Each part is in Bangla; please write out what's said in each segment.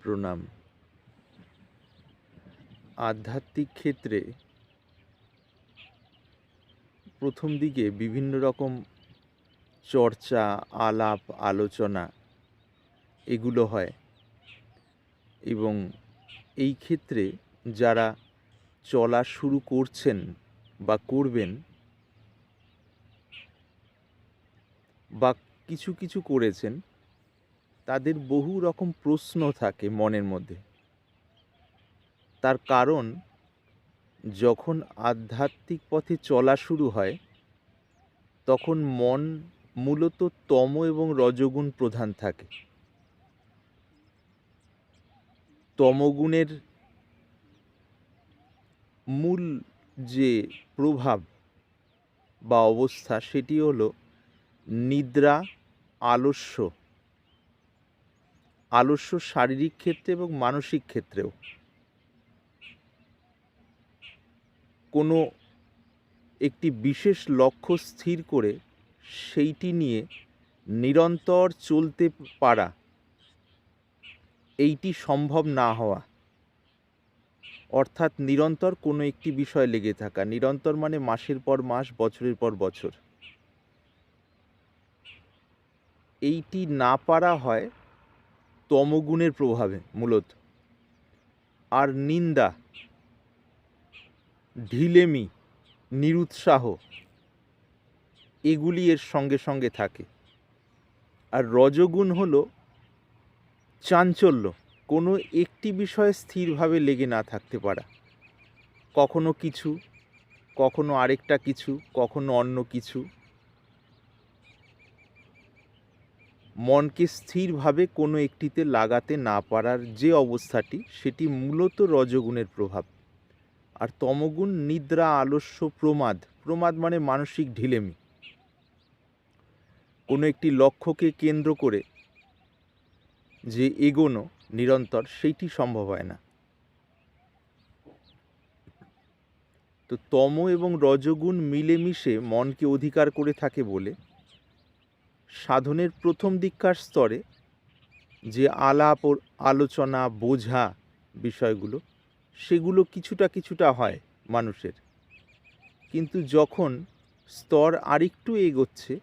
প্রণাম। আধ্যাত্মিক ক্ষেত্রে প্রথম দিকে বিভিন্ন রকম চর্চা, আলাপ, আলোচনা এগুলো হয় এবং এই ক্ষেত্রে যারা চলা শুরু করছেন বা করবেন বা কিছু কিছু করেছেন তাদের বহু রকম প্রশ্ন থাকে মনের মধ্যে। তার কারণ, যখন আধ্যাত্মিক পথে চলা শুরু হয়, তখন মন মূলত তম এবং রজগুণ প্রধান থাকে। তমগুণের মূল যে প্রভাব বা অবস্থা, সেটি হলো নিদ্রা, আলস্য আলস্য শারীরিক ক্ষেত্রে এবং মানসিক ক্ষেত্রেও। কোনো একটি বিশেষ লক্ষ্য স্থির করে সেইটি নিয়ে নিরন্তর চলতে পারা, এইটি সম্ভব না হওয়া। অর্থাৎ নিরন্তর কোনো একটি বিষয় লেগে থাকা, নিরন্তর মানে মাসের পর মাস, বছরের পর বছর। এইটি না পারা হয় তমগুণের প্রভাবে মূলত। আর নিন্দা, ঢিলেমি, নিরুৎসাহ, এগুলি এর সঙ্গে সঙ্গে থাকে। আর রজগুণ হল চাঞ্চল্য, কোনো একটি বিষয়ে স্থিরভাবে লেগে না থাকতে পারা। কখনো কিছু, কখনো আরেকটা কিছু, কখনো অন্য কিছু মনকে স্থিরভাবে কোনো একটিতে লাগাতে না পারার যে অবস্থাটি, সেটি মূলত রজগুণের প্রভাব। আর তমগুণ নিদ্রা, আলস্য, প্রমাদ। প্রমাদ মানে মানসিক ঢিলেমি। কোনো একটি লক্ষ্যকে কেন্দ্র করে যে এগোনো নিরন্তর, সেইটি সম্ভব হয় না। তো তম এবং রজগুণ মিলেমিশে মনকে অধিকার করে থাকে বলে সাধনের প্রথম দীক্ষার স্তরে যে আলাপ ও আলোচনা, বোঝা বিষয়গুলো, সেগুলো কিছুটা কিছুটা হয় মানুষের। কিন্তু যখন স্তর আরেকটু এগোচ্ছে,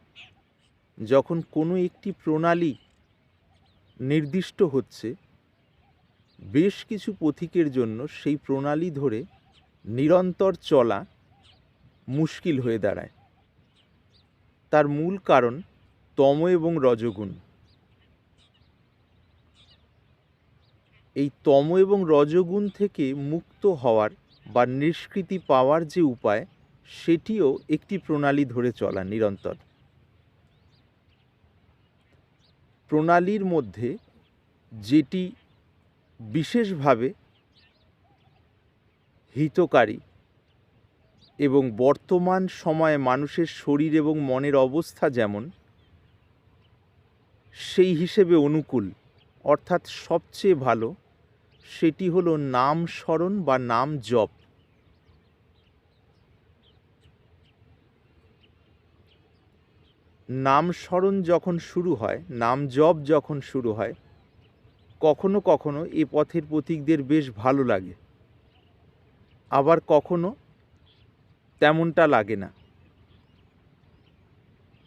যখন কোনো একটি প্রণালী নির্দিষ্ট হচ্ছে, বেশ কিছু পথিকের জন্য সেই প্রণালী ধরে নিরন্তর চলা মুশকিল হয়ে দাঁড়ায়। তার মূল কারণ তম এবং রজগুণ। এই তম এবং রজগুণ থেকে মুক্ত হওয়ার বা নিষ্কৃতি পাওয়ার যে উপায়, সেটিও একটি প্রণালী ধরে চলা নিরন্তর। প্রণালীর মধ্যে যেটি বিশেষভাবে হিতকারী এবং বর্তমান সময়ে মানুষের শরীর এবং মনের অবস্থা যেমন সেই হিসেবে অনুকূল, অর্থাৎ সবচেয়ে ভালো, সেটি হলো নাম স্মরণ বা নাম জপ। নাম স্মরণ যখন শুরু হয়, নাম জপ যখন শুরু হয়, কখনো কখনো এ পথের পথিকদের বেশ ভালো লাগে। আবার কখনো তেমনটা লাগে না।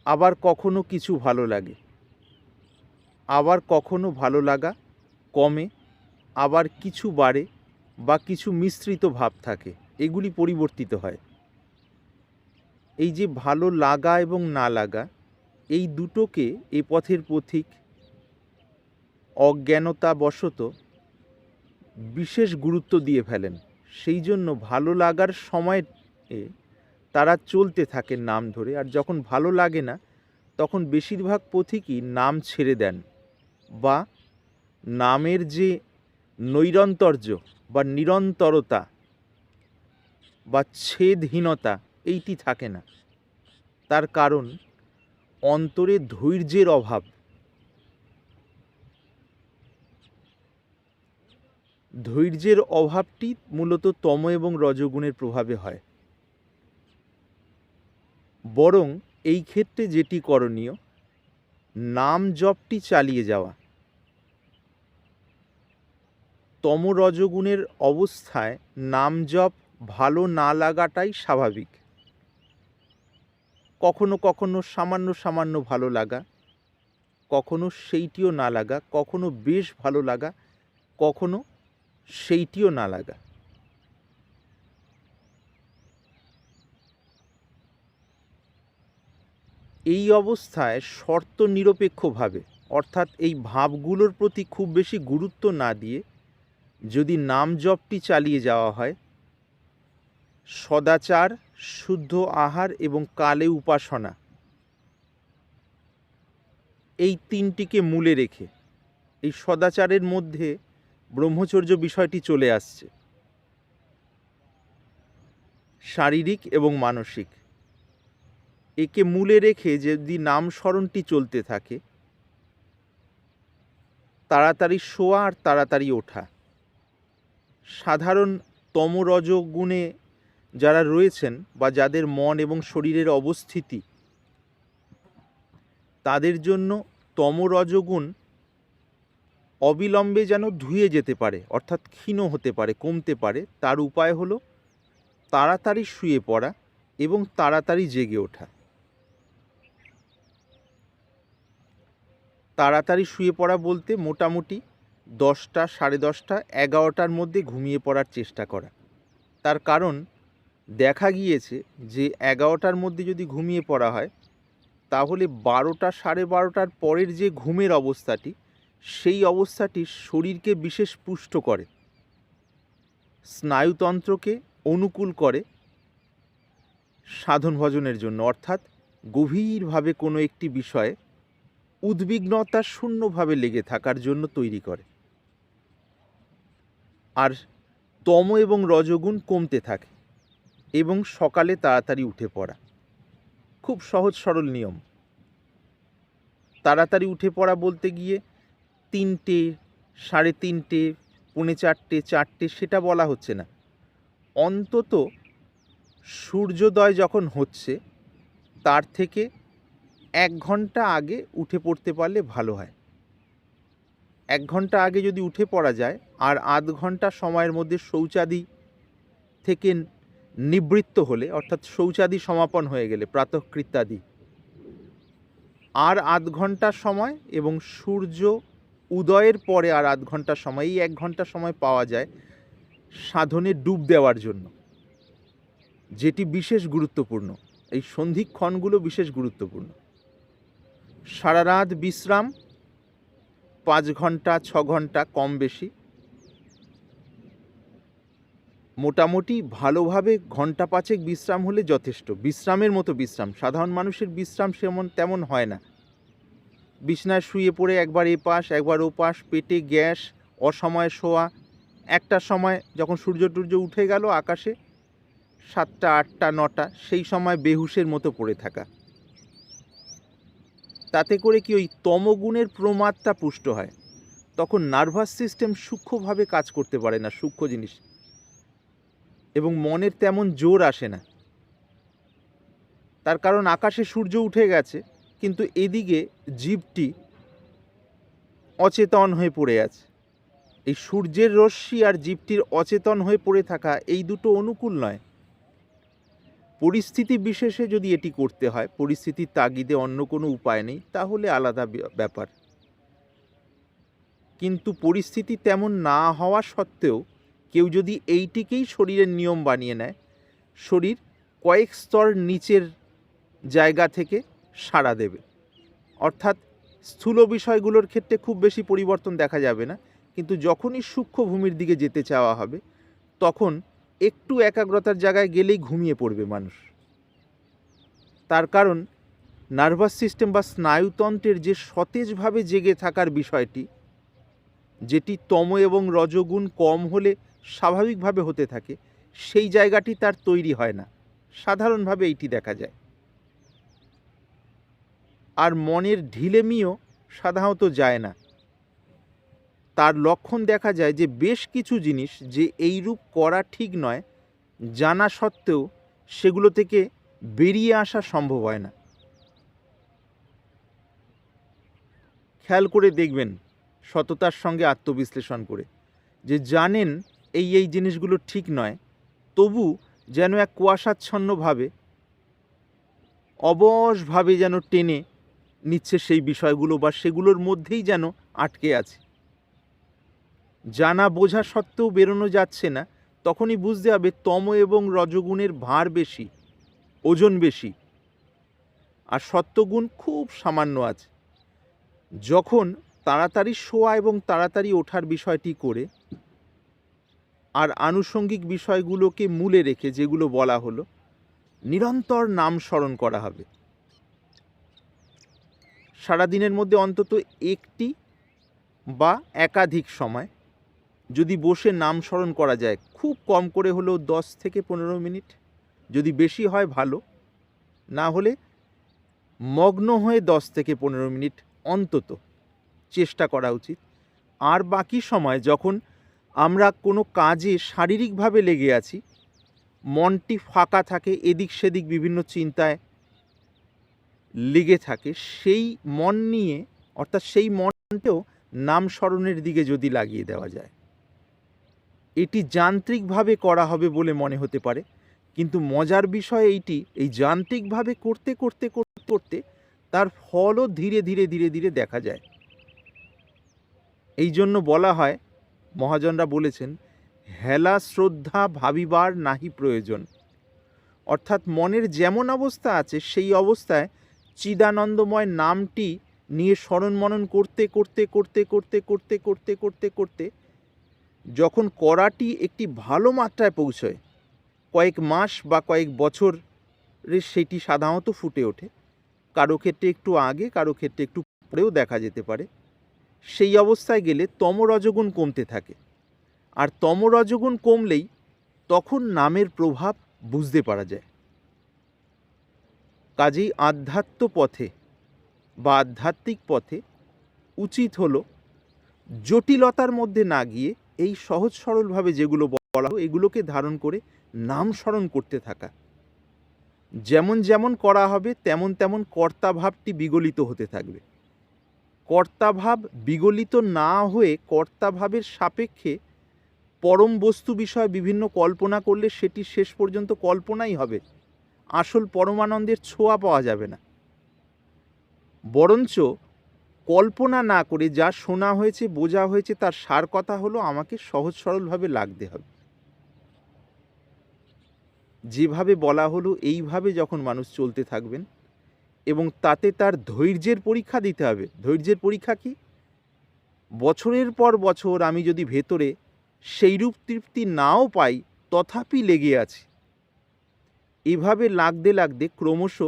আবার কখনো কিছু ভালো লাগে। আবার কখনো ভালো লাগা, কমে, আবার কিছু বাড়ে বা কিছু মিশ্রিত ভাব থাকে, এগুলি পরিবর্তিত হয়। এই যে ভালো লাগা এবং না লাগা, এই দুটোকে এ পথের পথিক অজ্ঞানতাবশত বিশেষ গুরুত্ব দিয়ে ফেলেন। সেই জন্য ভালো লাগার সময়ে তারা চলতে থাকে নাম ধরে, আর যখন ভালো লাগে না, তখন বেশিরভাগ পথিকই নাম ছেড়ে দেন। বা নামের যে নৈরন্তর্য বা নিরন্তরতা বা ছেদহীনতা, এইটি থাকে না। তার কারণ অন্তরে ধৈর্যের অভাব। ধৈর্যের অভাবটি মূলত তম এবং রজগুণের প্রভাবে হয়। বরং এই ক্ষেত্রে যেটি করণীয়, নাম জপটি চালিয়ে যাওয়া। তম রজগুণের অবস্থায় নামজপ ভালো না লাগাটাই স্বাভাবিক। কখনো কখনো সামান্য সামান্য ভালো লাগা, কখনো সেইটিও না লাগা, কখনো বেশ ভালো লাগা, কখনো সেইটিও না লাগা। এই অবস্থায় শর্ত নিরপেক্ষভাবে অর্থাৎ এই ভাবগুলোর প্রতি খুব বেশি গুরুত্ব না দিয়ে যদি নাম জপটি চালিয়ে যাওয়া হয়, সদাচার, শুদ্ধ আহার এবং কালে উপাসনা। এই তিনটিকে মূলে রেখে, এই সদাচারের মধ্যে ব্রহ্মচর্য বিষয়টি চলে আসছে। শারীরিক এবং মানসিক। একে মূলে রেখে যদি নাম স্মরণটি চলতে থাকে, তাড়াতাড়ি শোয়া আর তাড়াতাড়ি ওঠা। সাধারণ তমরজগুণে যারা রয়েছেন বা যাদের মন এবং শরীরের অবস্থিতি তাদের জন্য তমরজগুণ অবিলম্বে যেন ধুয়ে যেতে পারে, অর্থাৎ ক্ষীণ হতে পারে, কমতে পারে, তার উপায় হলো তাড়াতাড়ি শুয়ে পড়া এবং তাড়াতাড়ি জেগে ওঠা। তাড়াতাড়ি শুয়ে পড়া বলতে মোটামুটি দশটা, সাড়ে দশটা, এগারোটার মধ্যে ঘুমিয়ে পড়ার চেষ্টা করা। তার কারণ, দেখা গিয়েছে যে এগারোটার মধ্যে যদি ঘুমিয়ে পড়া হয়, তাহলে বারোটা, সাড়ে বারোটার পরের যে ঘুমের অবস্থাটি, সেই অবস্থাটি শরীরকে বিশেষ পুষ্ট করে। স্নায়ুতন্ত্রকে অনুকূল করে সাধন ভজনের জন্য। অর্থাৎ, গভীরভাবে কোনো একটি বিষয়ে উদ্বিগ্নতা শূন্যভাবে লেগে থাকার জন্য তৈরি করে। আর তম এবং রজগুণ কমতে থাকে এবং সকালে তাড়াতাড়ি উঠে পড়া। খুব সহজ সরল নিয়ম। তাড়াতাড়ি উঠে পড়া বলতে গিয়ে তিনটে, সাড়ে তিনটে, পৌনে চারটে চারটে সেটা বলা হচ্ছে না। অন্তত সূর্যোদয় যখন হচ্ছে, তার থেকে এক ঘণ্টা আগে উঠে পড়তে পারলে ভালো হয়। এক ঘণ্টা আগে যদি উঠে পড়া যায় আর আধ ঘণ্টা সময়ের মধ্যে শৌচাদি থেকে নিবৃত্ত হলে, অর্থাৎ শৌচাদি সমাপন হয়ে গেলে, প্রাতকৃত্যাদি, আর আধ ঘণ্টা সময় এবং সূর্য উদয়ের পরে আর আধ ঘণ্টা সময়, এই এক ঘণ্টা সময় পাওয়া যায় সাধনে ডুব দেওয়ার জন্য, যেটি বিশেষ গুরুত্বপূর্ণ। এই সন্ধিক্ষণগুলো বিশেষ গুরুত্বপূর্ণ। সারা রাত বিশ্রাম পাঁচ ঘণ্টা, ছ ঘণ্টা কম বেশি। মোটামুটি ভালোভাবে ঘণ্টা পাঁচেক বিশ্রাম হলে যথেষ্ট। বিশ্রামের মতো বিশ্রাম। সাধারণ মানুষের বিশ্রাম সেমন, তেমন হয় না। বিছনায় শুয়ে পড়ে একবার এ পাশ একবার ও পাশ পেটে গ্যাস, অসময়ে শোয়া। একটা সময় যখন সূর্য টূর্য উঠে গেল আকাশে, সাতটা, আটটা, নটা, সেই সময় বেহুশের মতো পড়ে থাকা। তাতে করে কি ওই তমগুণের প্রমাদটা পুষ্ট হয়? তখন নার্ভাস সিস্টেম সূক্ষ্মভাবে কাজ করতে পারে না সূক্ষ্ম জিনিস। এবং মনের তেমন জোর আসে না। তার কারণ আকাশে সূর্য উঠে গেছে, কিন্তু এদিকে জীবটি অচেতন হয়ে পড়ে আছে। এই সূর্যের রশ্মি আর জীবটির অচেতন হয়ে পড়ে থাকা এই দুটো অনুকূল নয়। পরিস্থিতি বিশেষে যদি এটি করতে হয়, পরিস্থিতির তাগিদে অন্য কোনো উপায় নেই, তাহলে আলাদা ব্যাপার। কিন্তু পরিস্থিতি তেমন না হওয়া সত্ত্বেও, কেউ যদি এইটিকেই শরীরের নিয়ম বানিয়ে নেয়, শরীর কয়েক স্তর নিচের জায়গা থেকে সাড়া দেবে। অর্থাৎ স্থূল বিষয়গুলোর ক্ষেত্রে খুব বেশি পরিবর্তন দেখা যাবে না, কিন্তু যখনই সূক্ষ্ম ভূমির দিকে যেতে চাওয়া হবে, তখন একটু একাগ্রতার জায়গায় গেলেই ঘুমিয়ে পড়বে মানুষ। তার কারণ, নার্ভাস সিস্টেম বা স্নায়ুতন্ত্রের যে সতেজভাবে জেগে থাকার বিষয়টি, যেটি তম এবং রজগুণ কম হলে স্বাভাবিকভাবে হতে থাকে, সেই জায়গাটি তার তৈরি হয় না। সাধারণভাবে এইটি দেখা যায়। আর মনের ঢিলেমিও সাধারণত যায় না। তার লক্ষণ দেখা যায় যে বেশ কিছু জিনিস যে এই রূপ করা ঠিক নয়, জানা সত্ত্বেও সেগুলো থেকে বেরিয়ে আসা সম্ভব হয় না। খেয়াল করে দেখবেন সততার সঙ্গে আত্মবিশ্লেষণ করে যে জানেন এই এই জিনিসগুলো ঠিক নয়, তবু যেন এক কুয়াশাচ্ছন্নভাবে অবশভাবে যেন টেনে নিচ্ছে সেই বিষয়গুলো বা সেগুলোর মধ্যেই যেন আটকে আছে। জানা বোঝা সত্ত্বেও বেরোনো যাচ্ছে না, তখনই বুঝতে হবে তম এবং রজগুণের ভার বেশি, ওজন বেশি। আর সত্যগুণ খুব সামান্য আছে। যখন তাড়াতাড়ি শোয়া এবং তাড়াতাড়ি ওঠার বিষয়টি করে, আর আনুষঙ্গিক বিষয়গুলোকে মূলে রেখে যেগুলো বলা হলো, নিরন্তর নাম স্মরণ করা হবে। সারাদিনের মধ্যে অন্তত একটি বা একাধিক সময় যদি বসে নাম স্মরণ করা যায়, খুব কম করে হলেও দশ থেকে পনেরো মিনিট। যদি বেশি হয়, ভালো। না হলে মগ্ন হয়ে দশ থেকে পনেরো মিনিট অন্তত চেষ্টা করা উচিত। আর বাকি সময় যখন আমরা কোনো কাজে শারীরিকভাবে লেগে আছি, মনটি ফাঁকা থাকে, এদিক সেদিক বিভিন্ন চিন্তায় লেগে থাকে, সেই মন নিয়ে, অর্থাৎ সেই মনটাও নাম স্মরণের দিকে যদি লাগিয়ে দেওয়া যায়। এটি যান্ত্রিকভাবে করা হবে বলে মনে হতে পারে। কিন্তু মজার বিষয় এইটি, এই যান্ত্রিকভাবে করতে করতে করতে করতে তার ফলও ধীরে ধীরে ধীরে ধীরে দেখা যায়। এই জন্য বলা হয়, মহাজনরা বলেছেন, হেলা শ্রদ্ধা ভাবিবার নাহি প্রয়োজন। অর্থাৎ মনের যেমন অবস্থা আছে, সেই অবস্থায় চিদানন্দময় নামটি নিয়ে স্মরণ মনন করতে করতে করতে করতে করতে করতে করতে করতে যখন করাটি একটি ভালো মাত্রায় পৌঁছয়, কয়েক মাস বা কয়েক বছরে সেটি সাধারণত ফুটে ওঠে। কারও ক্ষেত্রে একটু আগে, কারও ক্ষেত্রে একটু পরেও দেখা যেতে পারে। সেই অবস্থায় গেলে তমরজগুণ কমতে থাকে। আর তমরজগুণ কমলেই তখন নামের প্রভাব বুঝতে পারা যায়। কাজেই আধ্যাত্ম পথে বা আধ্যাত্মিক পথে উচিত হলো জটিলতার মধ্যে না গিয়ে এই সহজ সরলভাবে যেগুলো বলা এগুলোকে ধারণ করে নাম স্মরণ করতে থাকা। যেমন যেমন করা হবে, তেমন তেমন কর্তাভাবটি বিগলিত হতে থাকবে। কর্তাভাব বিগলিত না হয়ে কর্তাভাবের সাপেক্ষে পরম বস্তু বিষয়ে বিভিন্ন কল্পনা করলে সেটি শেষ পর্যন্ত কল্পনাই হবে। আসল পরমানন্দের ছোঁয়া পাওয়া যাবে না। বরঞ্চ কল্পনা না করে, যা শোনা হয়েছে, বোঝা হয়েছে, তার সার কথা হলো আমাকে সহজ সরলভাবে লাগতে হবে। যেভাবে বলা হলো, এইভাবে যখন মানুষ চলতে থাকবেন এবং তাতে তার ধৈর্যের পরীক্ষা দিতে হবে। ধৈর্যের পরীক্ষা কি? বছরের পর বছর আমি যদি ভেতরে সেইরূপ তৃপ্তি নাও পাই, তথাপি লেগে আছি। এভাবে লাগতে লাগতে ক্রমশ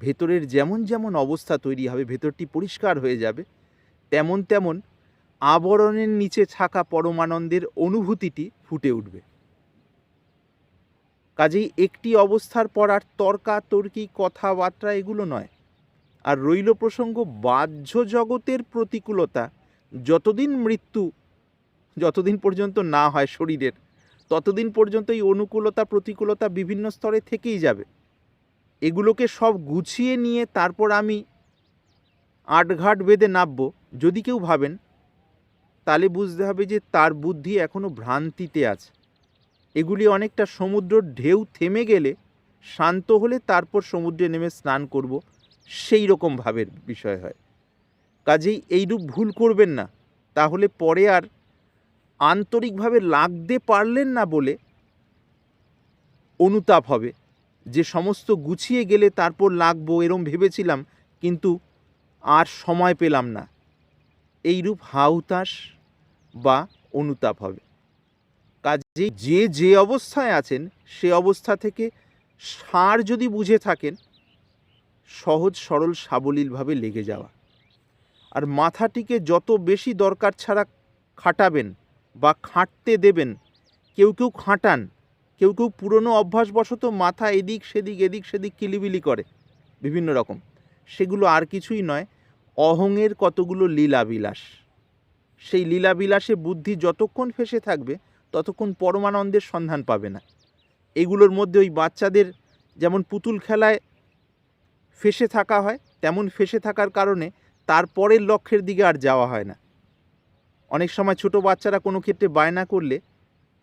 ভেতরের যেমন যেমন অবস্থা তৈরি হবে, ভেতরটি পরিষ্কার হয়ে যাবে, তেমন তেমন আবরণের নিচে থাকা পরমানন্দের অনুভূতিটি ফুটে উঠবে। কাজেই একটি অবস্থার পর আর তর্কাতর্কি কথাবার্তা এগুলো নয়। আর রইল প্রসঙ্গ বাহ্য জগতের প্রতিকূলতা যতদিন মৃত্যু, যতদিন পর্যন্ত না হয় শরীরের, ততদিন পর্যন্ত এই অনুকূলতা প্রতিকূলতা বিভিন্ন স্তরে থেকেই যাবে। এগুলোকে সব গুছিয়ে নিয়ে তারপর আমি আটঘাট বেঁধে নামবো। যদি কেউ ভাবেন, তাহলে বুঝতে হবে যে তার বুদ্ধি এখনও ভ্রান্তিতে আছে। এগুলি অনেকটা সমুদ্র ঢেউ থেমে গেলে শান্ত হলে তারপর সমুদ্রে নেমে স্নান করব। সেই রকম ভাবের বিষয় হয়। কাজেই এইরূপ ভুল করবেন না। তাহলে পরে আর আন্তরিকভাবে লাগতে পারলেন না বলে অনুতাপ হবে। যে সমস্ত গুছিয়ে গেলে তারপর লাগবো এরম ভেবেছিলাম, কিন্তু আর সময় পেলাম না। এইরূপ হাউতাস বা অনুতাপ হবে। কাজে যে যে অবস্থায় আছেন, সে অবস্থা থেকে সার যদি বুঝে থাকেন, সহজ সরল সাবলীলভাবে লেগে যাওয়া। আর মাথাটিকে যত বেশি দরকার ছাড়া খাটাবেন বা খাটতে দেবেন, কেউ কেউ খাটান কেউ কেউ পুরনো অভ্যাসবশত মাথা এদিক সেদিক এদিক সেদিক কিলিবিলি করে, বিভিন্ন রকম। সেগুলো আর কিছুই নয়, অহংয়ের কতগুলো লীলাবিলাস। সেই লীলাবিলাসে বুদ্ধি যতক্ষণ ফেসে থাকবে, ততক্ষণ পরমানন্দের সন্ধান পাবে না। এগুলোর মধ্যে ওই বাচ্চাদের যেমন পুতুল খেলায় ফেসে থাকা হয়, তেমন ফেসে থাকার কারণে তারপরের লক্ষ্যের দিকে আর যাওয়া হয় না। অনেক সময় ছোট বাচ্চারা কোনো ক্ষেত্রে বায়না করলে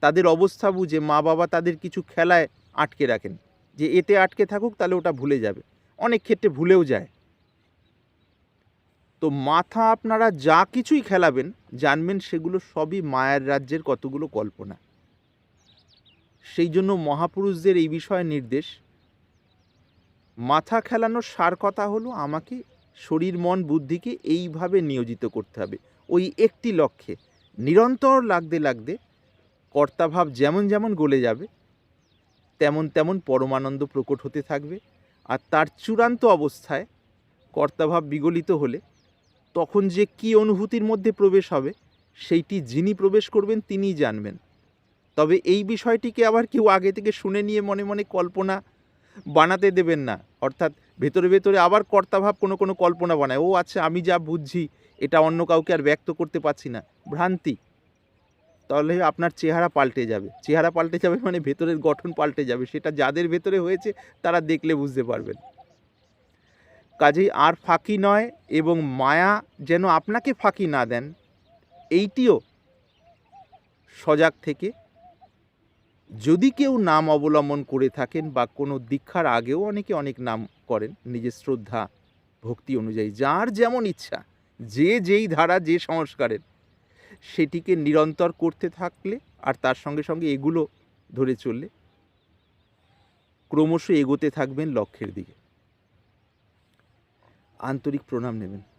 তাদের অবস্থা বুঝে মা বাবা তাদের কিছু খেলায় আটকে রাখেন। যে এতে আটকে থাকুক তাহলে ওটা ভুলে যাবে। অনেক ক্ষেত্রে ভুলেও যায়। তো মাথা আপনারা যা কিছুই খেলাবেন, জানবেন সেগুলো সবই মায়ের রাজ্যের কতগুলো কল্পনা। সেই জন্য মহাপুরুষদের এই বিষয়ে নির্দেশ, মাথা খেলানোর সার কথা হলো আমাকে শরীর, মন, বুদ্ধিকে এইভাবে নিয়োজিত করতে হবে। ওই একটি লক্ষ্যে। নিরন্তর লাগতে লাগতে কর্তাভাব যেমন যেমন গলে যাবে, তেমন তেমন পরমানন্দ প্রকট হতে থাকবে। আর তার চূড়ান্ত অবস্থায় কর্তাভাব বিগলিত হলে তখন যে কি অনুভূতির মধ্যে প্রবেশ হবে, সেইটি যিনি প্রবেশ করবেন তিনিই জানবেন। তবে এই বিষয়টিকে আবার কেউ আগে থেকে শুনে নিয়ে মনে মনে কল্পনা বানাতে দেবেন না। অর্থাৎ ভেতরে ভেতরে আবার কর্তাভাব কোনো কোনো কল্পনা বানায়, ও আচ্ছা আমি যা বুঝছি, এটা অন্য কাউকে আর ব্যক্ত করতে পারছি না। ভ্রান্তি। তাহলে আপনার চেহারা পাল্টে যাবে। চেহারা পাল্টে যাবে মানে ভেতরের গঠন পাল্টে যাবে। সেটা যাদের ভেতরে হয়েছে, তারা দেখলে বুঝতে পারবেন। কাজেই আর ফাঁকি নয় এবং মায়া যেন আপনাকে ফাঁকি না দেন, এইটিও সজাগ থেকে যদি কেউ নাম অবলম্বন করে থাকেন বা কোনো দীক্ষার আগেও অনেকে অনেক নাম করেন, নিজের শ্রদ্ধা, ভক্তি অনুযায়ী, যার যেমন ইচ্ছা, যে যেই ধারা, যে সংস্কারের সেটিকে নিরন্তর করতে থাকলে আর তার সঙ্গে সঙ্গে এগুলো ধরে চললে ক্রমশ এগোতে থাকবেন লক্ষ্যের দিকে। আন্তরিক প্রণাম নেবেন।